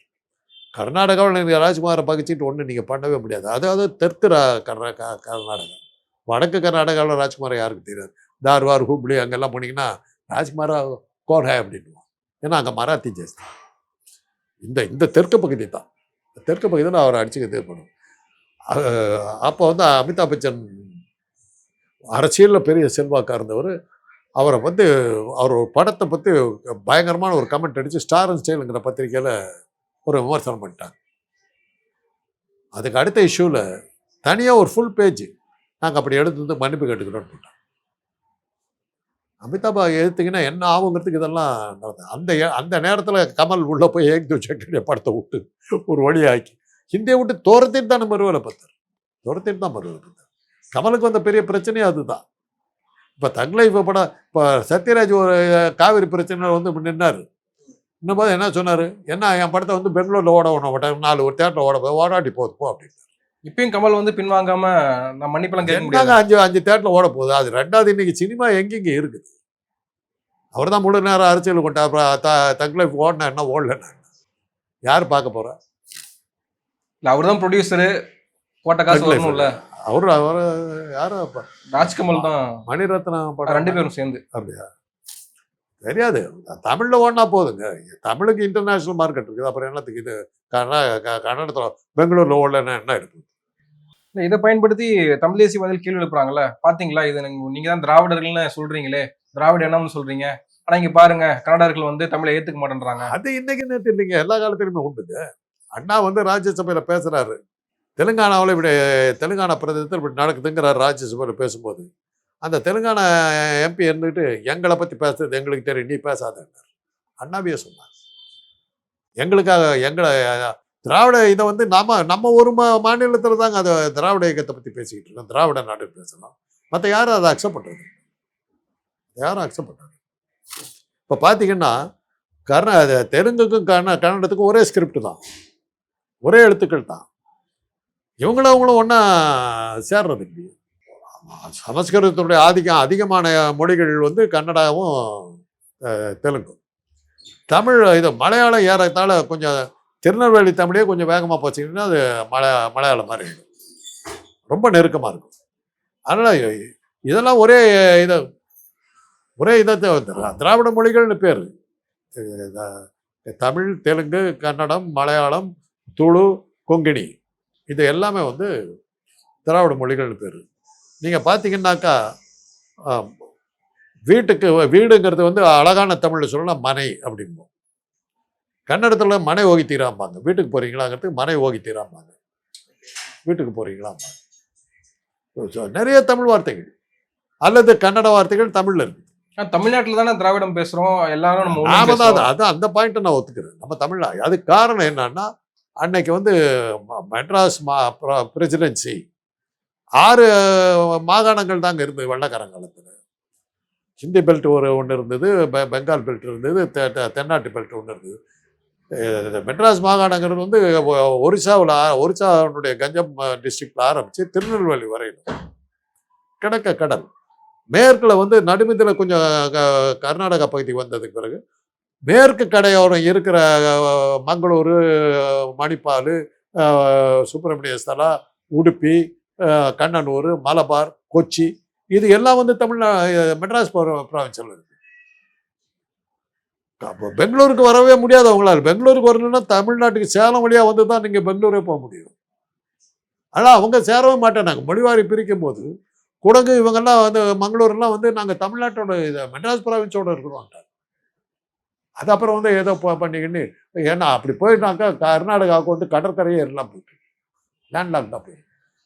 கர்நாடகாவில் நீங்கள் ராஜ்குமாரை பகிச்சிட்டு ஒன்றும் நீங்கள் பண்ணவே முடியாது. அதாவது தெற்கு ரா- கர்நா- க- கர்நாடகா. வடக்கு கர்நாடகாவில் ராஜ்குமாரை யாருக்கு தெரியாது? தார்வார் ஹூப்ளி அங்கெல்லாம் போனீங்கன்னா ராஜ்குமாரா கோன் அப்படின்வான் அப்படின்னுவோம் ஏன்னா அங்கே மராத்தி ஜாஸ்தி இந்த இந்த தெற்கு பகுதி தான். தெற்கு பகுதியில் அவரை அடிச்சுக்க தேவைப்படும். அப்போ வந்து அமிதாப் பச்சன் அரசியலில் பெரிய செல்வாக்காக இருந்தவர். அவரை வந்து அவர் படத்தை பற்றி பயங்கரமான ஒரு கமெண்ட் அடித்து ஸ்டார் அண்ட் ஸ்டைலுங்கிற பத்திரிக்கையில் ஒரு விமர்சனம் பண்ணிட்டாங்க. அதுக்கு அடுத்த இஷ்யூவில் தனியாக ஒரு ஃபுல் பேஜ் நாங்கள் அப்படி எடுத்து வந்து மன்னிப்பு கேட்டுக்கிறோன்னு போட்டோம் அமிதாபா எடுத்திங்கன்னா என்ன ஆகுங்கிறதுக்கு இதெல்லாம் நடந்தது. அந்த அந்த நேரத்தில் கமல் உள்ளே போய் ஏக் சக்கரிய படத்தை விட்டு ஒரு வழியாக்கி ஹிந்தியை விட்டு துரத்திட்டு தான் மறுவேலை பார்த்தார் துரத்திட்டு தான் மறுவேலை பார்த்தார் கமலுக்கு வந்த பெரிய பிரச்சனையே அதுதான். இப்போ தங்லை இப்போ படம் இப்போ சத்யராஜ் ஒரு காவிரி பிரச்சனையில் வந்து நின்னார். இன்னும் போது என்ன சொன்னார்? என்ன என் படத்தை வந்து பெங்களூரில் ஓட விட மாட்டேன் நாலு ஒரு தேட்டரில் ஓட போய் ஓடாட்டி போகுது போ அப்படின்னு இப்பயும் கமல் வந்து பின்வாங்காம நான் மன்னிப்பெல்லாம் கேட்க முடியாது. அஞ்சு அஞ்சு தேட்டரில் ஓட போகுது? அது ரெண்டாவது இன்னைக்கு சினிமா எங்கெங்க இருக்குது? அவர் தான் முழு நேரம் அரசியல் கொண்டா அப்புறம் த தங்லை ஓடினா என்ன ஓடலன்னா? யார் பார்க்க போறா? இல்ல அவர் தான் ப்ரொடியூசரு போட்ட காசு. வரணும்ல. அவர் அவர் அப்ப? ராஜ்கமல் தான். மணிரத்னம் படம் ரெண்டு பேரும் சேர்ந்து. அப்படியா? தெரியாது. தமிழ்ல ஓடினா போதுங்க. தமிழுக்கு இன்டர்நேஷனல் மார்க்கெட் இருக்குது. அப்புறம் என்னத்துக்கு இது? கன்னடத்துல பெங்களூர்ல ஓடலன்னா என்ன இல்ல, இதை பயன்படுத்தி தமிழ் தேசியவாதிகள் கேள்வி எழுப்புறாங்கல்ல? பாத்தீங்களா? இது நீங்க தான் திராவிடர்கள்னு சொல்றீங்களே. திராவிட என்னம்னு சொல்றீங்க. ஆனா இங்க பாருங்க கன்னடர்கள் வந்து தமிழை ஏத்துக்க மாட்டேன்றாங்க. அது இன்னைக்கு நேற்று இல்லைங்க. எல்லா காலத்திலுமே உண்டுங்க. அண்ணா வந்து ராஜ்யசபையில பேசுறாரு. தெலுங்கானாவில் இப்படி தெலுங்கானா பிரதேசத்தில் இப்படி நடக்குதுங்கிறார் ராஜ்யசபையில் பேசும்போது. அந்த தெலுங்கானா எம்பி இருந்துட்டு எங்களை பற்றி பேசுறது எங்களுக்கு தெரியும் நீ பேசாதன்னார். அண்ணாவியே சொன்னார். எங்களுக்காக எங்களை திராவிட இதை வந்து நாம நம்ம ஒரு மா மாநிலத்தில் தாங்க அதை திராவிட இயக்கத்தை பற்றி பேசிக்கிட்டு இருக்கோம். திராவிட நாடு பேசலாம். மற்ற யாரும் அதை அக்செப்ட் பண்ணுறது யாரும் அக்செப்ட் பண்ணுறது இப்போ பார்த்தீங்கன்னா கர்ண தெலுங்குக்கும் கர்ண கன்னடத்துக்கும் ஒரே ஸ்கிரிப்ட் தான். ஒரே எழுத்துக்கள் தான். இவங்களும் அவங்களும் ஒன்றா சேர்றது இல்லையே. சமஸ்கிருதத்துடைய ஆதிக்கம் அதிகமான மொழிகள் வந்து கன்னடாவும் தெலுங்கும். தமிழ் இது மலையாளம் ஏறத்தால் கொஞ்சம் திருநெல்வேலி தமிழே கொஞ்சம் வேகமாக போச்சிங்கன்னா அது மலையா மலையாளம் மாதிரி இருக்கும். ரொம்ப நெருக்கமாக இருக்கும். அதனால் இதெல்லாம் ஒரே இதை ஒரே இதை திராவிட மொழிகள்னு பேர். தமிழ் தெலுங்கு கன்னடம் மலையாளம் துளு கொங்கிணி இது எல்லாமே வந்து திராவிட மொழிகள்னு பேர். நீங்கள் பார்த்தீங்கன்னாக்கா வீட்டுக்கு வீடுங்கிறது வந்து அழகான தமிழில் சொல்லலாம் மனை அப்படிம்போம். கன்னடத்தில் மனை ஓகி தீராம்பாங்க. வீட்டுக்கு போகிறீங்களாங்கிறதுக்கு மனை ஓகி தீராம்பாங்க. வீட்டுக்கு போறீங்களா So, நிறைய தமிழ் வார்த்தைகள். அல்லது கன்னட வார்த்தைகள் தமிழ்ல இருக்கு. ஆனா, தமிழ்நாட்டுல தானே திராவிடம் பேசுறோம். எல்லாரும் நாம தான். அது அந்த பாயிண்ட்டை நான் ஒத்துக்கிறேன். நம்ம தமிழ்ல அதுக்கு காரணம் என்னன்னா அன்னைக்கு வந்து ம- மெட்ராஸ் மா பிரசிடென்சி ஆறு மாகாணங்கள் தாங்க இருந்தது வெள்ளக்காரங்காலத்தில். ஹிந்தி பெல்ட் ஒரு ஒன்று இருந்தது பெ- பெங்கால் பெல்ட் இருந்தது தெ- தெ- தென்னாட்டு பெல்ட் ஒன்று இருந்தது. மெட்ராஸ் மாகாணங்கிறது வந்து ஒரிசாவில் ஒரிசாவுடைய கஞ்சம் டிஸ்ட்ரிக்டில் ஆரம்பித்து திருநெல்வேலி வரையிலும் கிடக்க கடல். மேற்கில் வந்து நடுமத்தில் கொஞ்சம் க- கர்நாடகா பகுதி வந்ததுக்கு பிறகு மேற்கு கடையோரம் இருக்கிற மங்களூர் மணிப்பால் சுப்பிரமணிய ஸ்தலா உடுப்பி கண்ணனூர் மலபார் கொச்சி இது எல்லாம் வந்து தமிழ்நா மெட்ராஸ் ப்ராவின்ஸில் இருக்குது அப்போ பெங்களூருக்கு வரவே முடியாதவங்களால் பெங்களூருக்கு வரணும்னா தமிழ்நாட்டுக்கு சேலம் வழியாக வந்து தான் நீங்கள் பெங்களூரே போக முடியும். ஆனால் அவங்க சேரவே நாங்கள் மொழிவாரி பிரிக்கும் போது குடங்கு இவங்கெல்லாம் வந்து மங்களூர்லாம் வந்து நாங்கள் தமிழ்நாட்டோட இதை மெட்ராஸ் ப்ராவின்ஸோடு இருக்கிறோம். அது அப்புறம் வந்து ஏதோ பண்ணிக்கின்னு ஏன்னா அப்படி போயிட்டாக்கா கர்நாடகாவுக்கு வந்து கடற்கரையே எல்லாம் போயிட்டு லேண்ட்லாக்டாக போய்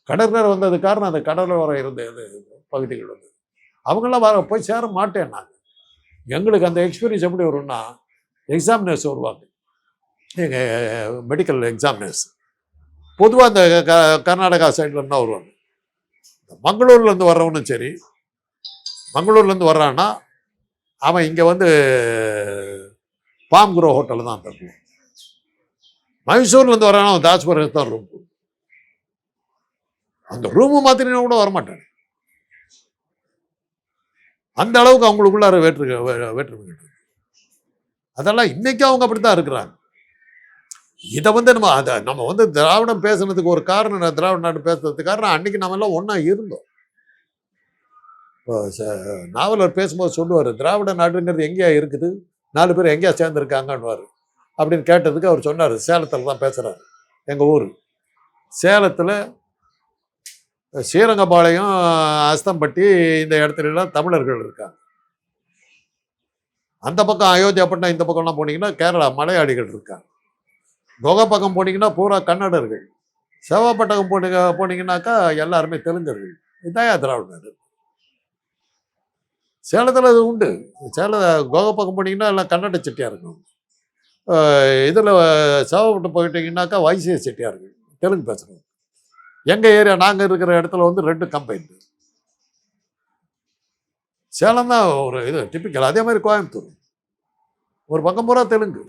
கடற்கரை வந்தது காரணம் அந்த கடலில் வர இருந்த இது பகுதிகள் வந்து. அவங்களாம் வர போய் சேர மாட்டேன் நாங்கள் எங்களுக்கு அந்த எக்ஸ்பீரியன்ஸ் எப்படி வரும்னா எக்ஸாமினர்ஸ் வருவாங்க. எங்கள் மெடிக்கல் எக்ஸாமினர்ஸ் பொதுவாக அந்த க கர்நாடகா சைடில் இருந்தால் வருவாங்க. மங்களூர்லேருந்து வர்றவனும் சரி. மங்களூர்லேருந்து வர்றான்னா அவன் இங்கே வந்து பாம் குரோ ஹோட்டலில் தான் தங்குவான் மைசூர்லேருந்து வரானா அவன் தாஸ்புரம் தான் ரூம் அந்த ரூமு மாத்தினா கூட வரமாட்டான் அந்த அளவுக்கு அவங்களுக்குள்ளார வேற்று வேற்றுமை அதெல்லாம் இன்னைக்கு அவங்க அப்படித்தான் இருக்கிறாங்க. இதை வந்து நம்ம அதை நம்ம வந்து திராவிடம் பேசுனதுக்கு ஒரு காரணம் திராவிட நாடு பேசுறதுக்கு காரணம் அன்னைக்கு நம்ம எல்லாம் ஒன்றா இருந்தோம். இப்போ நாவலர் பேசும்போது சொல்லுவார் திராவிட நாடுங்கிறது எங்கேயா இருக்குது? நாலு பேர் எங்கேயா சேர்ந்துருக்காங்கன்னுவார். அப்படின்னு கேட்டதுக்கு அவர் சொன்னார் சேலத்தில் தான் பேசுகிறார் எங்கள் ஊர். சேலத்தில் ஸ்ரீரங்கபாளையம் அஸ்தம்பட்டி இந்த இடத்துலலாம் தமிழர்கள் இருக்காங்க. அந்த பக்கம் அயோத்தியாப்பட்டினம் இந்த பக்கம்லாம் போனீங்கன்னா கேரளா மலையாளிகள் இருக்காங்க. கொகை பக்கம் போனீங்கன்னா பூரா கன்னடர்கள். செவ்வாப்பட்டகம் போனீங்க போனீங்கன்னாக்கா எல்லாருமே தெலுங்கர்கள். இதான் திராவிட நாடு சேலத்தில் அது உண்டு. சேல கோகை பக்கம் போனீங்கன்னா எல்லாம் கன்னட செட்டியாக இருக்கும். இதில் செவப்பட்டு போயிட்டீங்கன்னாக்கா வைசிய செட்டியாக இருக்கு தெலுங்கு பேசுகிறோம் எங்கள் ஏரியா நாங்கள் இருக்கிற இடத்துல வந்து ரெண்டு கம்பைன் சேலம் தான் ஒரு இது டிப்பிக்கல் அதே மாதிரி கோயம்புத்தூர். ஒரு பக்கம் பூரா தெலுங்கு.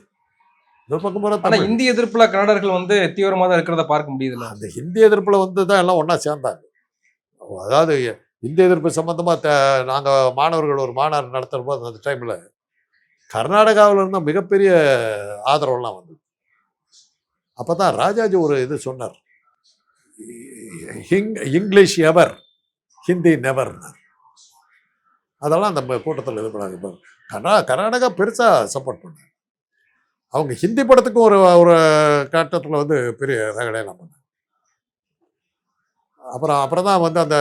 ஒரு பக்கம் பூரா ஆனா தமிழ். இந்திய எதிர்ப்புல கன்னடர்கள் வந்து தீவிரமா தான் இருக்கிறத பார்க்க முடியுதுல்ல? அந்த ஹிந்தி எதிர்ப்பில் வந்து தான் எல்லாம் ஒன்றா சேர்ந்தாங்க. அதாவது இந்திய எதிர்ப்பு சம்மந்தமாக த நாங்கள் மாணவர்கள் ஒரு மாநாடு நடத்துகிற போது அந்த டைமில் கர்நாடகாவில் இருந்த மிகப்பெரிய ஆதரவுலாம் வந்தது. அப்போ தான் ராஜாஜி ஒரு இது சொன்னார். ஹிங் இங்கிலீஷ் எவர் ஹிந்தி நெவர்னார் அதெல்லாம் நம்ம கூட்டத்தில் இது பண்ணாங்க. இப்போ கர்நா கர்நாடகா பெருசாக சப்போர்ட் பண்ணாங்க. அவங்க ஹிந்தி படத்துக்கும் ஒரு ஒரு கட்டத்தில் வந்து பெரிய ரகடையெல்லாம் பண்ணாங்க. அப்புறம் அப்புறம் தான் வந்து அந்த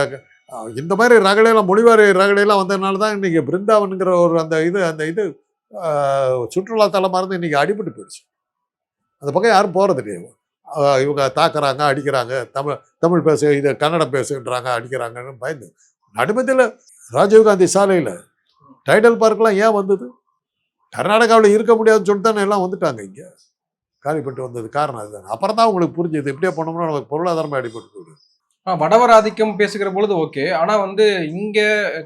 இந்த மாதிரி ரகலையெல்லாம் மொழிவாரி ரகலையெல்லாம் வந்ததுனால தான் இன்றைக்கி பிருந்தாவனுங்கிற ஒரு அந்த இது அந்த இது சுற்றுலாத்தலமாக சுற்றுலா தலமாக இருந்து இன்றைக்கி அடிபட்டு போயிடுச்சு. அந்த பக்கம் யாரும் போகிறது இல்லையா. இவங்க தாக்குறாங்க அடிக்கிறாங்க தமிழ் தமிழ் பேசு இது கன்னடம் பேசுன்றாங்க அடிக்கிறாங்கன்னு பயந்து. நடுமத்தில் ராஜீவ்காந்தி சாலையில் டைடல் பார்க்கெலாம் ஏன் வந்தது? கர்நாடகாவில் இருக்க முடியாதுன்னு சொல்லிட்டு தானே எல்லாம் வந்துட்டாங்க இங்கே. காலிப்பட்டு வந்தது காரணம் அதுதான். அப்புறம் தான் உங்களுக்கு புரிஞ்சுது. இப்படியே போனோம்னா நமக்கு பொருளாதாரமாக அடிபட்டு போயிடுது. வடவர் ஆதிக்கம் பேசுகிற பொழுது ஓகே. ஆனா வந்து இங்க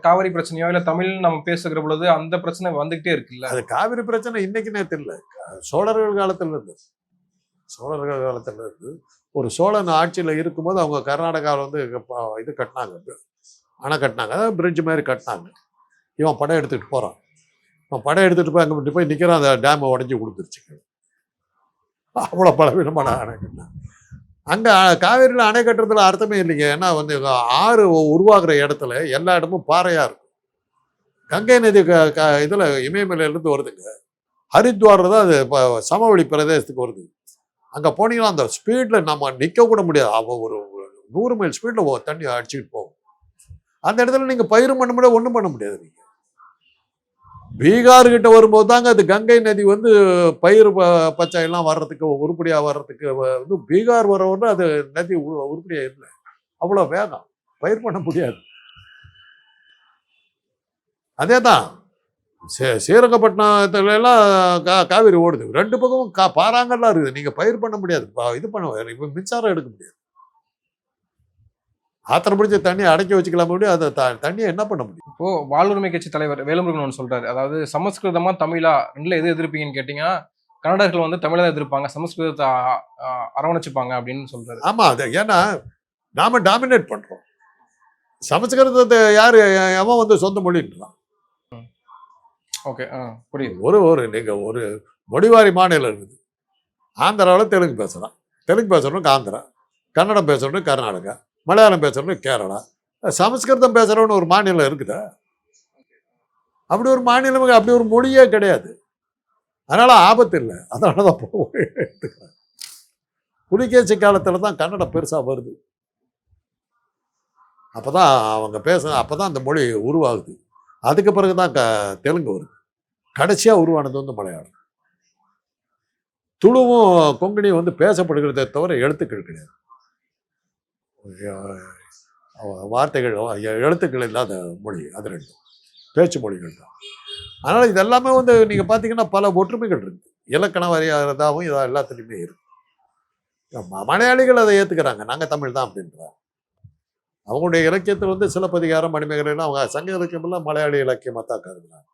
காவிரி பிரச்சனையோ இல்ல தமிழ் நம்ம பேசுகிற பொழுது அந்த பிரச்சனை வந்துகிட்டே இருக்குல்ல? அது காவிரி பிரச்சனை இன்னைக்கு நேற்று இல்லை. சோழர்கள் காலத்துல இருந்து. சோழர்கள் காலத்துல இருந்து ஒரு சோழன் ஆட்சியில் இருக்கும்போது அவங்க கர்நாடகாவில் வந்து இது கட்டினாங்க. அணை கட்டினாங்க. அதாவது பிரிட்ஜ் மாதிரி கட்டினாங்க. இவன் படம் எடுத்துக்கிட்டு போகிறான் இவன் படம் எடுத்துகிட்டு போய் அங்கே போய் நிற்கிறான் அந்த டேமை உடஞ்சி கொடுத்துருச்சு. அவ்வளோ பலவீனமான அணை கட்டினாங்க. அங்கே காவேரியில் அணை கட்டுறதுல அர்த்தமே இல்லைங்க. ஏன்னா வந்து ஆறு உருவாகிற இடத்துல எல்லா இடமும் பாறையாக இருக்கும். கங்கை நதி க க இதில் இமயமலையிலேருந்து வருதுங்க. ஹரித்வார் தான் அது இப்போ சமவெளி பிரதேசத்துக்கு வருது. அங்கே போனீங்கன்னா அந்த ஸ்பீடில் நம்ம நிற்க கூட முடியாது. அவள் ஒரு ஒரு நூறு மைல் ஸ்பீடில் தண்ணி அடிச்சுக்கிட்டு போகும். அந்த இடத்துல நீங்கள் பயிரும் பண்ண முடியாது ஒன்றும் பண்ண முடியாது நீங்கள் பீகார் கிட்ட வரும்போது தாங்க அது கங்கை நதி வந்து பயிர் ப- பச்சை எல்லாம் வர்றதுக்கு உருப்படியாக வர்றதுக்கு வந்து பீகார் வரவுன்னு அது நதி உ- இல்லை. அவ்வளோ வேகம். பயிர் பண்ண முடியாது. அதே தான் சே ஸ்ரீரங்கப்பட்டினத்துலலாம் கா காவேரி ஓடுது. ரெண்டு பக்கமும் கா பாறாங்கல்லாம் இருக்குது. நீங்கள் பயிர் பண்ண முடியாது. பா- இது பண்ண இப்போ மின்சாரம் எடுக்க முடியாது. ஆத்திரம் பிடிச்ச தண்ணியை அடக்கி வச்சுக்கலாம் முடியும் அதை த தண்ணியை என்ன பண்ண முடியும்? இப்போ வாழ்வுரிமை கட்சி தலைவர் வேலுமுருகன் ஒன்று சொல்றாரு. அதாவது சமஸ்கிருதமா தமிழா ரெண்டுல எது எதிர்ப்பீங்கன்னு கேட்டீங்கன்னா கன்னடர்கள் வந்து தமிழை தான் எதிர்ப்பாங்க சமஸ்கிருதத்தை அரவணைச்சுப்பாங்க அப்படின்னு சொல்றாரு. ஆமா அது ஏன்னா நாம டாமினேட் பண்றோம். சமஸ்கிருதத்தை யார் எவன் வந்து சொந்த மொழின்றான்? ஓகே புரியுது. ஒரு ஒரு நீங்க ஒரு மொழிவாரி மாநிலம் இருக்குது. ஆந்திராவில் தெலுங்கு பேசுகிறான் தெலுங்கு பேசுகிறவனுக்கு ஆந்திரா கன்னடம் பேசுகிறவனுக்கு கர்நாடகா. மலையாளம் பேசுகிறவனு கேரளா. சமஸ்கிருதம் பேசுகிறவனு ஒரு மாநிலம் இருக்குதா? அப்படி ஒரு மாநிலம் அப்படி ஒரு மொழியே கிடையாது. அதனால ஆபத்து இல்லை. அதனால தான் எடுத்துக்கிறேன். புலிகேசி காலத்தில் தான் கன்னடம் பெருசாக வருது. அப்போ தான் அவங்க பேச அப்போ தான் அந்த மொழி உருவாகுது. அதுக்கு பிறகு தான் க தெலுங்கு வருது. கடைசியாக உருவானது வந்து மலையாளம். துளுவும் கொங்கணியும் வந்து பேசப்படுகிறதே தவிர எழுத்துக்கள் கிடையாது. வார்த்தைகள் எழுத்துக்கள் இல்லாத மொழி அது ரெண்டும். பேச்சு மொழிகள் தான். அதனால் இதெல்லாமே வந்து நீங்கள் பார்த்தீங்கன்னா பல ஒற்றுமைகள் இருக்குது இலக்கண வாரியாகவும் இதாக எல்லாத்துலேயுமே இருக்குது மலையாளிகள் அதை ஏற்றுக்கிறாங்க நாங்கள் தமிழ் தான் அப்படின்றாங்க. அவங்களுடைய இலக்கியத்தில் வந்து சிலப்பதிகாரம் மணிமேகலாம் அவங்க சங்க இலக்கியமெல்லாம் மலையாளி இலக்கியமாக தான் கருதுறாங்க.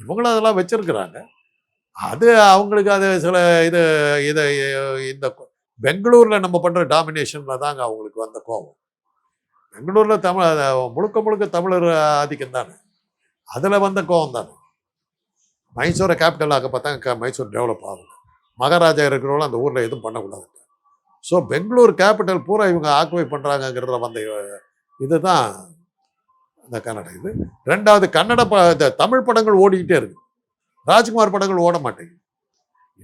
இவங்களும் அதெல்லாம் வச்சுருக்குறாங்க. அது அவங்களுக்கு அது சில இது இதை இந்த பெங்களூரில் நம்ம பண்ணுற டாமினேஷனில் தாங்க அவங்களுக்கு வந்த கோபம். பெங்களூரில் தமிழ் முழுக்க முழுக்க தமிழர் ஆதிக்கம் தானே. அதில் வந்த கோபம் தானே. மைசூரை கேபிட்டல் ஆக பார்த்தாங்க மைசூர் டெவலப் ஆகல. மகாராஜா இருக்கிறவங்களும் அந்த ஊரில் எதுவும் பண்ணக்கூடாது. ஸோ பெங்களூர் கேபிட்டல் பூரா இவங்க ஆக்குவை பண்றாங்கங்கிறதுல வந்த இதுதான் இந்த கன்னட இது. ரெண்டாவது கன்னட ப இந்த தமிழ் படங்கள் ஓடிக்கிட்டே இருக்கு. ராஜ்குமார் படங்கள் ஓட மாட்டேங்குது.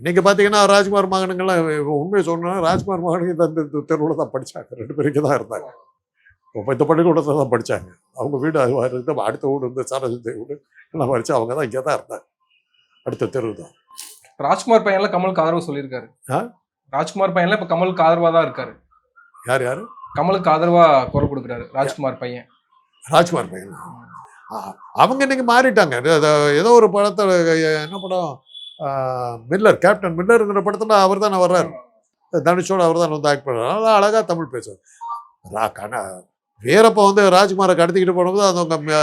இன்னைக்கு பார்த்தீங்கன்னா ராஜ்குமார் மகனுங்கெல்லாம் உண்மையை சொன்னா ராஜ்குமார் மகனுக்கு இந்த- தெருவில் தான் படிச்சாங்க. ரெண்டு பேருக்கு தான் இருந்தாங்க. இப்போ இந்த பள்ளிக்கூடத்தில் தான் படிச்சாங்க. அவங்க வீடு அது மாதிரி இருந்து அடுத்த வீடு வந்து சரஸ்வதி வீடு எல்லாம் படிச்சு அவங்க தான் இங்கே தான் இருந்தாங்க. அடுத்த தெரு தான். ராஜ்குமார் பையன்ல கமலுக்கு ஆதரவு சொல்லியிருக்காரு. ஆ? ராஜ்குமார் பையன்ல இப்ப கமலுக்கு ஆதரவா தான் இருக்காரு. யார் யார்? கமலுக்கு ஆதரவா குரல் கொடுக்குறாரு ராஜ்குமார் பையன். ராஜ்குமார் பையன்? ஆ, அவங்க இன்னைக்கு மாறிட்டாங்க. ஏதோ ஒரு படத்தில் என்ன படம்? மில்லர் கேப்டன் மில்லருங்கிற படத்தில் அவர் தானே வர்றாரு. தனுஷோடு அவர் தான் வந்து ஆக்ட் பண்ணுறாரு நல்லா அழகாக தமிழ் பேசுவார். ரா கண வந்து ராஜ்குமாரை கடத்திக்கிட்டு போனபோது அவங்க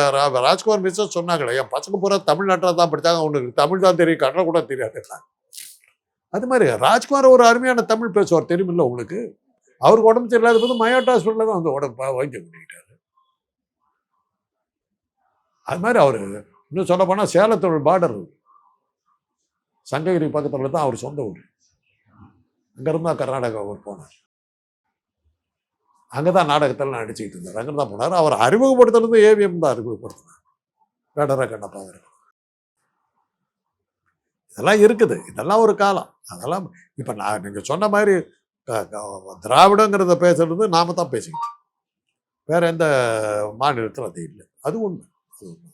ராஜ்குமார் மிஸ்ஸர் சொன்னாங்களே என் பசங்க பூரா தமிழ்நாட்டில் தான் படித்தாங்க அவனுக்கு தமிழ் தான் தெரியும் கன்னடம் கூட தெரியாது அது மாதிரி ராஜ்குமார் ஒரு அருமையான தமிழ் பேசுவார் தெரியுமில்ல உங்களுக்கு? அவருக்கு உடம்பு தெரியாத போது மயோட்டா ஹாஸ்பிட்டலில் தான் வந்து உடம்பு வைத்தியம் பண்ணிக்கிட்டாரு அது மாதிரி அவர் இன்னும் சொல்ல போனால் சேலத்தோட பார்டர் சங்ககிரி பக்கத்தில் தான் அவர் சொந்த ஊர். அங்கேருந்தா கர்நாடகா அவர் போனார். அங்கே தான் நாடகத்தில் நடிச்சுக்கிட்டு இருந்தார். அங்கே தான் போனார். அவர் அறிமுகப்படுத்துறது ஏவிஎம் தான் அறிமுகப்படுத்தினார். வேடரா கண்ணப்பா இதெல்லாம் இருக்குது. இதெல்லாம் ஒரு காலம். அதெல்லாம் இப்போ நான் நீங்கள் சொன்ன மாதிரி க- க- திராவிடங்கிறத பேசுறது நாம தான் பேசிக்கிட்டோம் வேறு வேற எந்த மாநிலத்தில் அது இல்லை. அது உண்மை. அது உண்மை.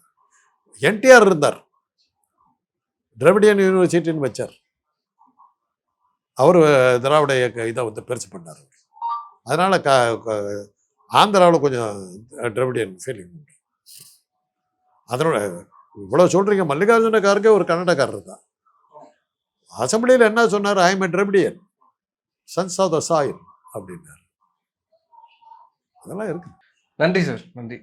என்டிஆர் இருந்தார். திராவிடியன் யூனிவர்சிட்டின்னு வச்சார். அவர் திராவிட இயக்க இதை வந்து பெருசு பண்ணார். அதனால் க ஆந்திராவில் கொஞ்சம் திராவிடியன் ஃபீலிங் உண்டு. அதனோட இவ்வளோ சொல்கிறீங்க மல்லிகார்ஜுன ஒரு கன்னடக்காரர் தான். அசம்பிளியில் என்ன சொன்னார்? I am Dravidian sons of the soil அப்படின்னார். அதெல்லாம் இருக்கு. நன்றி சார். நன்றி.